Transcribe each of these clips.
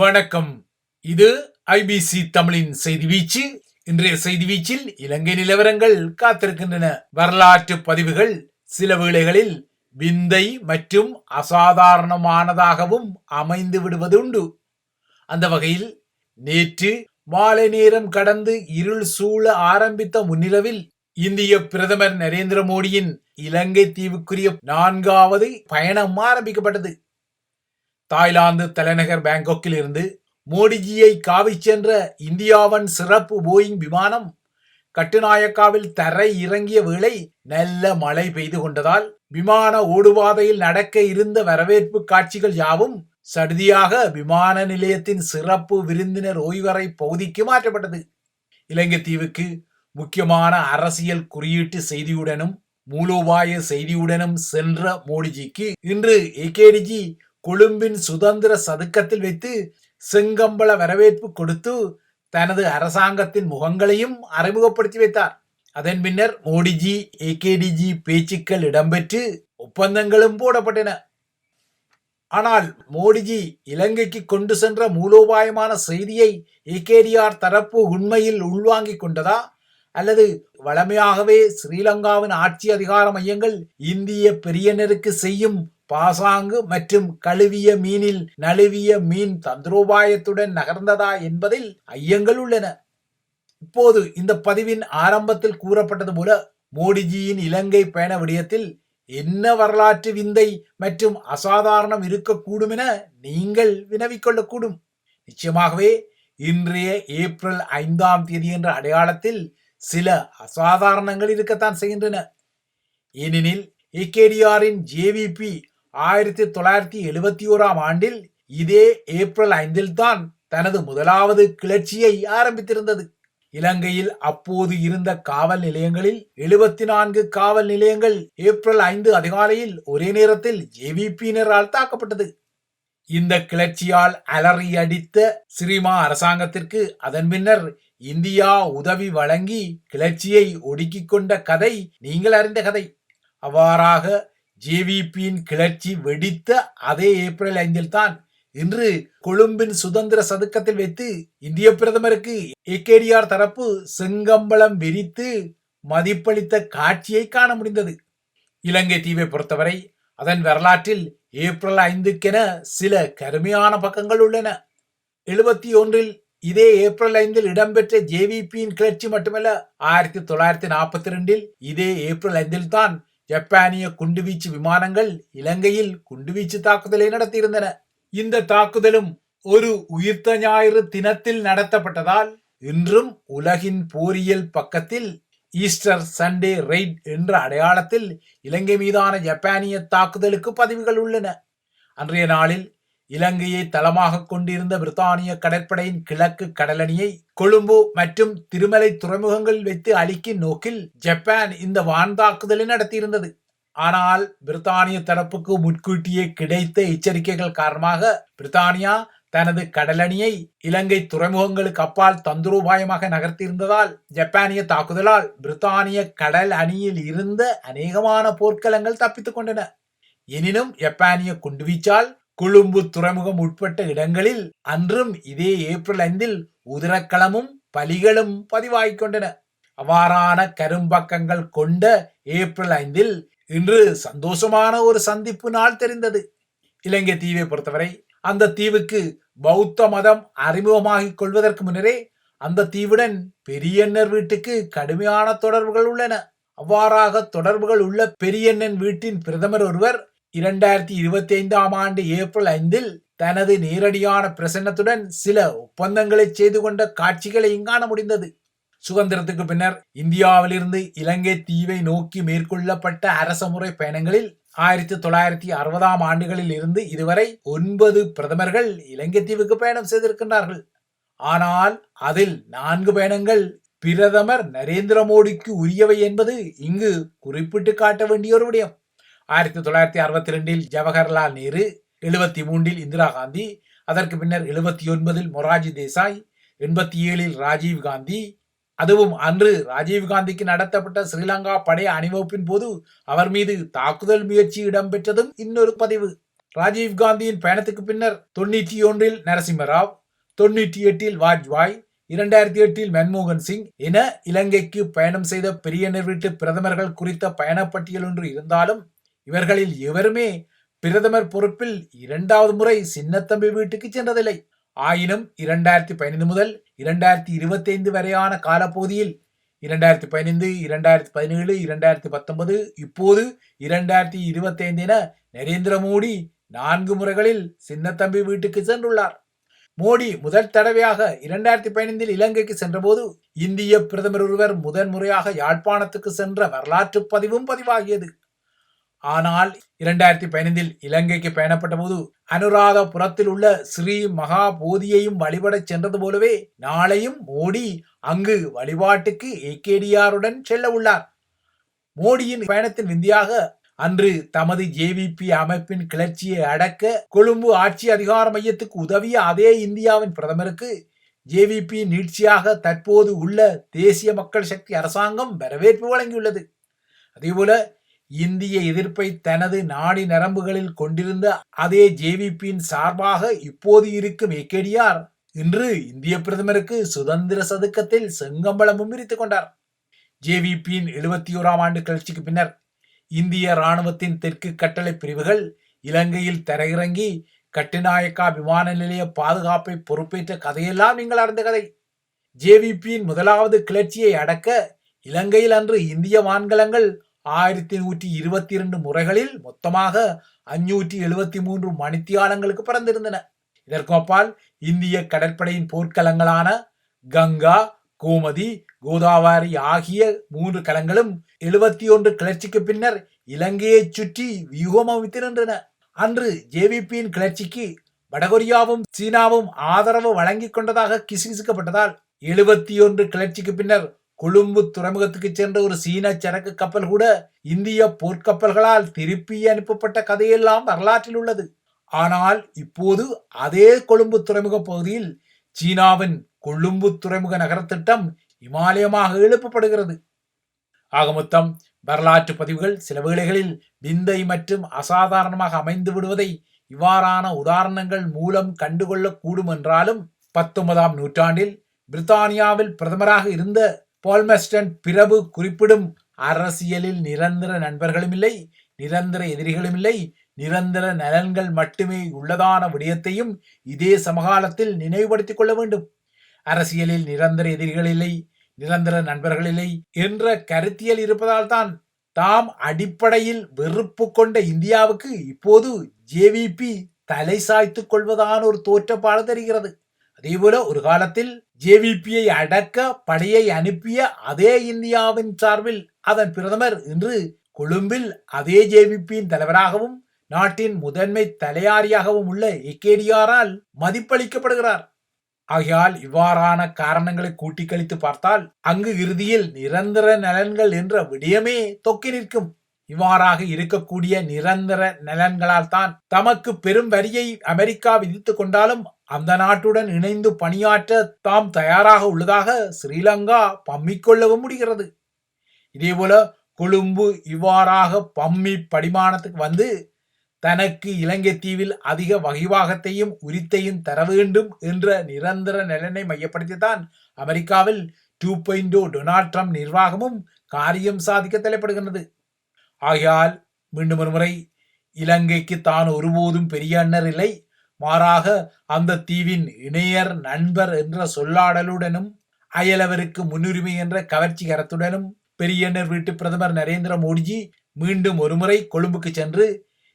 வணக்கம். இது ஐபிசி தமிழின் செய்தி வீச்சு. இன்றைய செய்தி வீச்சில் இலங்கை நிலவரங்கள் காத்திருக்கின்றன. வரலாற்று பதிவுகள் சில வேளைகளில் விந்தை மற்றும் அசாதாரணமானதாகவும் அமைந்து விடுவதுண்டு அந்த வகையில் நேற்று மாலை நேரம் கடந்து இருள் சூழ ஆரம்பித்த முன்னிரவில் இந்திய பிரதமர் நரேந்திர மோடியின் இலங்கை தீவுக்குரிய நான்காவது பயணம் ஆரம்பிக்கப்பட்டது. தாய்லாந்து தலைநகர் பேங்காக்கில் இருந்து மோடிஜியை காவி சென்ற இந்தியாவின் சிறப்பு போயிங் விமானம் கட்டுநாயக்காவில் தரை இறங்கிய வேளை நல்ல மழை பெய்து கொண்டதால் விமான ஓடுபாதையில் நடக்க இருந்த வரவேற்பு காட்சிகள் யாவும் சடுதியாக விமான நிலையத்தின் சிறப்பு விருந்தினர் ஓய்வறை பகுதிக்கு மாற்றப்பட்டது. இலங்கை தீவுக்கு முக்கியமான அரசியல் குறியீட்டு செய்தியுடனும் மூலோபாய செய்தியுடனும் சென்ற மோடிஜிக்கு இன்று ஏகேடிஜி கொழும்பின் சுதந்திர சதுக்கத்தில் வைத்து செங்கம்பள வரவேற்பு கொடுத்து தனது அரசாங்கத்தின் முகங்களையும் அறிமுகப்படுத்தி வைத்தார். அதன் பின்னர் மோடிஜி ஏகேடிஜி பேச்சுக்கள் இடம்பெற்று ஒப்பந்தங்களும் போடப்பட்டன. ஆனால் மோடிஜி இலங்கைக்கு கொண்டு சென்ற மூலோபாயமான செய்தியை ஏகேடிஆர் தரப்பு உண்மையில் உள்வாங்கிக் கொண்டதா? அல்லது வளமையாகவே ஸ்ரீலங்காவின் ஆட்சி அதிகார மையங்கள் இந்திய பெரியனருக்கு செய்யும் பாசாங்கு மற்றும் கழுவிய மீனில் நழுவிய மீன் தந்திரோபாயத்துடன் நகர்ந்ததா என்பதில் ஐயங்கள் உள்ளன. இப்போது இந்த பதிவின் ஆரம்பத்தில் கூறப்பட்டது போல மோடிஜியின் இலங்கை பயண விடயத்தில் என்ன வரலாற்று விந்தை மற்றும் அசாதாரணம் இருக்கக்கூடும் என நீங்கள் வினவிக்கொள்ளக்கூடும். நிச்சயமாகவே இன்றைய ஏப்ரல் ஐந்தாம் தேதி என்ற அடையாளத்தில் சில அசாதாரணங்கள் இருக்கத்தான் செய்கின்றன. ஏனெனில் ஏகேடிஆரின் ஜேவிபி ஆயிரத்தி தொள்ளாயிரத்தி எழுபத்தி ஓராம் ஆண்டில் இதே ஏப்ரல் ஐந்தில் தான் தனது முதலாவது கிளர்ச்சியை ஆரம்பித்திருந்தது. இலங்கையில் அப்போது இருந்த காவல் நிலையங்களில் எழுபத்தி நான்கு காவல் நிலையங்கள் ஏப்ரல் ஐந்து அதிகாலையில் ஒரே நேரத்தில் ஜேவிபியினரால் தாக்கப்பட்டது. இந்த கிளர்ச்சியால் அலறி அடித்த சிறிமா அரசாங்கத்திற்கு அதன் பின்னர் இந்தியா உதவி வழங்கி கிளர்ச்சியை ஒடுக்கிக் கொண்ட கதை நீங்கள் அறிந்த கதை. அவ்வாறாக ஜேவிபியின் கிளர்ச்சி வெடித்த அதே ஏப்ரல் ஐந்தில் தான் இன்று கொழும்பின் சுதந்திர சதுக்கத்தில் வைத்து இந்திய பிரதமருக்கு ஏகேடிஆர் தரப்பு செங்கம்பளம் விரித்து மதிப்பளித்த காட்சியை காண முடிந்தது. இலங்கை தீவை பொறுத்தவரை அதன் வரலாற்றில் ஏப்ரல் ஐந்துக்கென சில கருமையான பக்கங்கள் உள்ளன. எழுபத்தி ஒன்றில் இதே ஏப்ரல் ஐந்தில் இடம்பெற்ற ஜேவிபியின் கிளர்ச்சி மட்டுமல்ல ஆயிரத்தி தொள்ளாயிரத்தி நாற்பத்தி ரெண்டில் இதே ஏப்ரல் ஐந்தில் தான் ஜப்பானிய குண்டுவீச்சு விமானங்கள் இலங்கையில் குண்டுவீச்சு தாக்குதலை நடத்தியிருந்தன. இந்த தாக்குதலும் ஒரு உயிர்த்த ஞாயிறு தினத்தில் நடத்தப்பட்டதால் இன்றும் உலகின் போரியல் பக்கத்தில் ஈஸ்டர் சண்டே ரெய்ட் என்ற அடையாளத்தில் இலங்கை மீதான ஜப்பானிய தாக்குதலுக்கு பதிவுகள் உள்ளன. அன்றைய நாளில் இலங்கையை தளமாக கொண்டிருந்த பிரித்தானிய கடற்படையின் கிழக்கு கடலணியை கொழும்பு மற்றும் திருமலை துறைமுகங்களில் வைத்து அழிக்கும் நோக்கில் ஜப்பான் இந்த வான் தாக்குதலை நடத்தியிருந்தது. ஆனால் பிரித்தானிய தரப்புக்கு முன்கூட்டியே கிடைத்த எச்சரிக்கைகள் காரணமாக பிரித்தானியா தனது கடலணியை இலங்கை துறைமுகங்களுக்கு அப்பால் தந்துரூபாயமாக நகர்த்தியிருந்ததால் ஜப்பானிய தாக்குதலால் பிரித்தானிய கடல் அணியில் இருந்த அநேகமான போர்க்களங்கள் தப்பித்துக் கொண்டன. எனினும் ஜப்பானிய குண்டுவீச்சால் கொழும்பு துறைமுகம் உட்பட்ட இடங்களில் அன்றும் இதே ஏப்ரல் ஐந்தில் உதிரக்களமும் பலிகளும் பதிவாகிக் கொண்டன அவ்வாறான கரும்பக்கங்கள் கொண்ட ஏப்ரல் ஐந்தில் இன்று சந்தோஷமான ஒரு சந்திப்பு நாள் தெரிந்தது. இலங்கை தீவை பொறுத்தவரை அந்த தீவுக்கு பௌத்த மதம் அறிமுகமாகிக் கொள்வதற்கு முன்னரே அந்த தீவுடன் பெரியண்ணர் வீட்டுக்கு கடுமையான தொடர்புகள் உள்ளன. அவ்வாறாக தொடர்புகள் உள்ள பெரியண்ணன் வீட்டின் பிரதமர் ஒருவர் இரண்டாயிரத்தி இருபத்தி ஐந்தாம் ஆண்டு ஏப்ரல் ஐந்தில் தனது நேரடியான பிரசன்னத்துடன் சில ஒப்பந்தங்களை செய்து கொண்ட காட்சிகளை காண முடிந்தது. சுதந்திரத்துக்கு பின்னர் இந்தியாவிலிருந்து இலங்கை தீவை நோக்கி மேற்கொள்ளப்பட்ட அரசமுறை பயணங்களில் ஆயிரத்தி தொள்ளாயிரத்தி அறுபதாம் ஆண்டுகளில் இருந்து இதுவரை ஒன்பது பிரதமர்கள் இலங்கை தீவுக்கு பயணம் செய்திருக்கின்றார்கள். ஆனால் அதில் நான்கு பயணங்கள் பிரதமர் நரேந்திர மோடிக்கு உரியவை என்பது இங்கு குறிப்பிட்டு காட்ட வேண்டிய ஒரு விடயம். ஆயிரத்தி தொள்ளாயிரத்தி அறுபத்தி ரெண்டில் ஜவஹர்லால் நேரு எழுபத்தி மூன்றில் இந்திரா காந்தி அதற்கு பின்னர் எழுபத்தி ஒன்பதில் மொராஜி தேசாய் எண்பத்தி ஏழில் ராஜீவ் காந்தி அதுவும் அன்று ராஜீவ் காந்திக்கு நடத்தப்பட்ட ஸ்ரீலங்கா படை அணிவகுப்பின் போது அவர் மீது தாக்குதல் முயற்சி இடம்பெற்றதும் இன்னொரு பதிவு. ராஜீவ் காந்தியின் பயணத்துக்கு பின்னர் தொண்ணூற்றி ஒன்றில் நரசிம்மராவ் தொண்ணூற்றி எட்டில் வாஜ்பாய் இரண்டாயிரத்தி எட்டில் மன்மோகன் சிங் என இலங்கைக்கு பயணம் செய்த பெரிய வீட்டு பிரதமர்கள் குறித்த பயணப்பட்டியல் ஒன்று இருந்தாலும் இவர்களில் எவருமே பிரதமர் பொறுப்பில் இரண்டாவது முறை சின்னத்தம்பி வீட்டுக்கு சென்றதில்லை. ஆயினும் இரண்டாயிரத்தி பதினைந்து முதல் இரண்டாயிரத்தி இருபத்தி ஐந்து வரையான காலப்பகுதியில் இரண்டாயிரத்தி பதினைந்து இரண்டாயிரத்தி பதினேழு இரண்டாயிரத்தி பத்தொன்பது இப்போது இரண்டாயிரத்தி இருபத்தி ஐந்து என நரேந்திர மோடி நான்கு முறைகளில் சின்னத்தம்பி வீட்டுக்கு சென்றுள்ளார். மோடி முதல் தடவையாக இரண்டாயிரத்தி பதினைந்தில் இலங்கைக்கு சென்றபோது இந்திய பிரதமர் ஒருவர் முதன் முறையாக யாழ்ப்பாணத்துக்கு சென்ற வரலாற்று பதிவும் பதிவாகியது. ஆனால் இரண்டாயிரத்தி பதினைந்தில் இலங்கைக்கு பயணப்பட்ட போது அனுராதபுரத்தில் உள்ள ஸ்ரீ மகா போதியையும் வழிபடச் சென்றது போலவே நாளையும் மோடி அங்கு வழிபாட்டுக்கு ஏகேடிஆருடன் செல்ல உள்ளார். மோடியின் பயணத்தின் விந்தியாக அன்று தமது ஜேவிபி அமைப்பின் கிளர்ச்சியை அடக்க கொழும்பு ஆட்சி அதிகார மையத்துக்கு உதவிய அதே இந்தியாவின் பிரதமருக்கு ஜேவிபி நீட்சியாக தற்போது உள்ள தேசிய மக்கள் சக்தி அரசாங்கம் வரவேற்பு வழங்கியுள்ளது. அதேபோல இந்திய எதிர்ப்பை தனது நாடி நரம்புகளில் கொண்டிருந்த அதே ஜேவிபியின் சார்பாக இப்போது இருக்கும் ஏகேடிஆர் இன்று இந்திய பிரதமருக்கு சுதந்திர சதுக்கத்தில் செங்கம்பளமும் விரித்துக் கொண்டார். ஜேவிபியின் எழுபத்தி ஓராம் ஆண்டு கிளர்ச்சிக்கு பின்னர் இந்திய ராணுவத்தின் தெற்கு கட்டளை பிரிவுகள் இலங்கையில் தரையிறங்கி கட்டுநாயக்கா விமான நிலைய பாதுகாப்பை பொறுப்பேற்ற கதையெல்லாம் நீங்கள் அறிந்த கதை. ஜேவிபியின் முதலாவது கிளர்ச்சியை அடக்க இலங்கையில் அன்று இந்திய வான்கலங்கள் ஆயிரத்தி நூற்றி இருபத்தி இரண்டு முறைகளில் மொத்தமாக அஞ்சூற்றி எழுபத்தி மூன்று மணித்தியாலங்களுக்கு பிறந்திருந்தன. இதற்கு அப்பால் இந்திய கடற்படையின் போர்க்களங்களான கங்கா கோமதி கோதாவரி ஆகிய மூன்று கலங்களும் எழுபத்தி ஒன்று கிளர்ச்சிக்கு பின்னர் இலங்கையை சுற்றி வியூகம் அமைத்து நின்றன. அன்று ஜேவிபியின் கிளர்ச்சிக்கு வடகொரியாவும் சீனாவும் ஆதரவு வழங்கிக் கொண்டதாக கிசுகிசுக்கப்பட்டதால் எழுபத்தி ஒன்று கிளர்ச்சிக்கு பின்னர் கொழும்பு துறைமுகத்துக்கு சென்ற ஒரு சீன சரக்கு கப்பல் கூட இந்திய போர்க்கப்பல்களால் திருப்பி அனுப்பப்பட்ட கதையெல்லாம் வரலாற்றில் உள்ளது. ஆனால் இப்போது அதே கொழும்பு துறைமுக பகுதியில் சீனாவின் கொழும்பு துறைமுக நகர திட்டம் இமாலயமாக எழுப்பப்படுகிறது. ஆக மொத்தம் வரலாற்று பதிவுகள் சில வேளைகளில் விந்தை மற்றும் அசாதாரணமாக அமைந்து விடுவதை இவ்வாறான உதாரணங்கள் மூலம் கண்டுகொள்ளக்கூடும் என்றாலும் பத்தொன்பதாம் நூற்றாண்டில் பிரித்தானியாவில் பிரதமராக இருந்த பால்மெஸ்டன் பிரபு குறிப்பிடும் அரசியலில் நிரந்தர நண்பர்களும் இல்லை நிரந்தர எதிரிகளும் இல்லை நிரந்தர நலன்கள் மட்டுமே உள்ளதான விடயத்தையும் இதே சமகாலத்தில் நினைவுபடுத்திக் கொள்ள வேண்டும். அரசியலில் நிரந்தர எதிரிகள் இல்லை நிரந்தர நண்பர்கள் இல்லை என்ற கருத்தியல் இருப்பதால் தான் தாம் அடிப்படையில் வெறுப்பு கொண்ட இந்தியாவுக்கு இப்போது ஜேவிபி தலை சாய்த்துக் கொள்வதான ஒரு தோற்றப்பாடு தெரிகிறது. அதேபோல ஒரு காலத்தில் ஜேவிபியை அடக்க படையை அனுப்பிய அதே இந்தியாவின் சார்பில் அதன் பிரதமர் இன்று கொழும்பில் அதே ஜேவிபியின் தலைவராகவும் நாட்டின் முதன்மை தலையாரியாகவும் உள்ள எக்கேடியாரால் மதிப்பளிக்கப்படுகிறார். ஆகையால் இவ்வாறான காரணங்களை கூட்டி கழித்து பார்த்தால் அங்கு இறுதியில் நிரந்தர நலன்கள் என்ற விடயமே தொக்கி நிற்கும். இவ்வாறாக இருக்கக்கூடிய நிரந்தர நலன்களால் தான் தமக்கு பெரும் வரியை அமெரிக்கா விதித்துக் கொண்டாலும் அந்த நாட்டுடன் இணைந்து பணியாற்ற தாம் தயாராக உள்ளதாக ஸ்ரீலங்கா பம்மிக்கொள்ளவும் முடிகிறது. இதேபோல கொழும்பு இவ்வாறாக பம்மி படிமானத்துக்கு வந்து தனக்கு இலங்கை தீவில் அதிக வகிவாகத்தையும் உரித்தையும் தர வேண்டும் என்ற நிரந்தர நலனை மையப்படுத்தித்தான் அமெரிக்காவில் டூ பாயிண்டோ டொனால்ட் ட்ரம்ப் நிர்வாகமும் காரியம் சாதிக்க தலைப்படுகின்றது. ஆகையால் மீண்டும் ஒருமுறை இலங்கைக்கு தான் ஒருபோதும் பெரிய அண்ணர் இல்லை. மாறாக அந்த தீவின் இணையர் நண்பர் என்ற சொல்லாடலுடனும் அயலவருக்கு முன்னுரிமை என்ற கவர்ச்சிகரத்துடனும் பெரியண்ணர் வீட்டு பிரதமர் நரேந்திர மோடிஜி மீண்டும் ஒருமுறை கொழும்புக்கு சென்று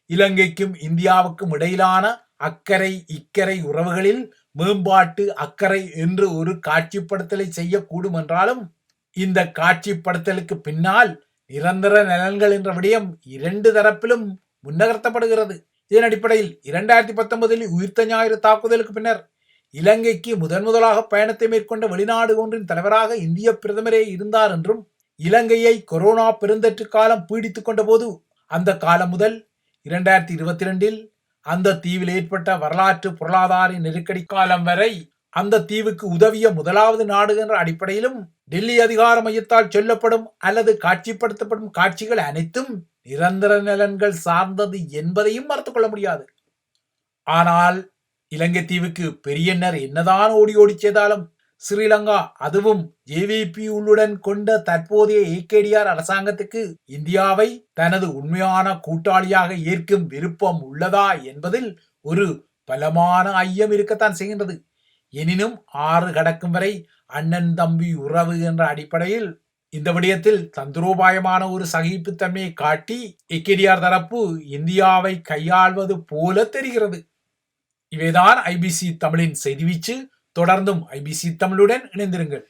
இலங்கைக்கும் இந்தியாவுக்கும் இடையிலான அக்கறை இக்கரை உறவுகளில் மேம்பாட்டு அக்கறை என்று ஒரு காட்சிப்படுத்தலை செய்யக்கூடும் என்றாலும் இந்த காட்சிப்படுத்தலுக்கு பின்னால் நிரந்தர நலன்கள் என்ற விடயம் இரண்டு தரப்பிலும் முன்னகர்த்தப்படுகிறது. இதன் அடிப்படையில் இரண்டாயிரத்தி பத்தொன்பதில் உயிர்த்த ஞாயிறு தாக்குதலுக்கு பின்னர் இலங்கைக்கு முதன் முதலாக பயணத்தை மேற்கொண்ட வெளிநாடு ஒன்றின் தலைவராக இந்திய பிரதமரே இருந்தார் என்றும் இலங்கையை கொரோனா பெருந்தொற்று காலம் பீடித்துக் கொண்ட போது அந்த காலம் முதல் இரண்டாயிரத்தி இருபத்தி ரெண்டில் அந்த தீவில் ஏற்பட்ட வரலாற்று பொருளாதார நெருக்கடி காலம் வரை அந்த தீவுக்கு உதவிய முதலாவது நாடு என்ற அடிப்படையிலும் டெல்லி அதிகார மையத்தால் சொல்லப்படும் அல்லது காட்சிப்படுத்தப்படும் காட்சிகள் அனைத்தும் நிரந்தர நலன்கள் சார்ந்தது என்பதையும் மறுத்துக்கொள்ள முடியாது. ஆனால் இலங்கை தீவுக்கு பெரியன்னர் என்னதான் ஓடி ஓடி செய்தாலும் ஸ்ரீலங்கா அதுவும் ஜேவிபி உள்ளுடன் கொண்ட தற்போதைய ஏகேடிஆர் அரசாங்கத்துக்கு இந்தியாவை தனது உண்மையான கூட்டாளியாக ஏற்கும் விருப்பம் உள்ளதா என்பதில் ஒரு பலமான ஐயம் இருக்கத்தான் செய்கின்றது. எனினும் ஆறு கடக்கும் வரை அண்ணன் தம்பி உறவு என்ற அடிப்படையில் இந்த விடயத்தில் தந்திரோபாயமான ஒரு சகிப்புத்தன்மையை காட்டி எக்கேடிஆர் தரப்பு இந்தியாவை கையாள்வது போல தெரிகிறது. இவைதான் ஐபிசி தமிழின் செய்தி வீச்சு. தொடர்ந்தும் ஐபிசி தமிழுடன் இணைந்திருங்கள்.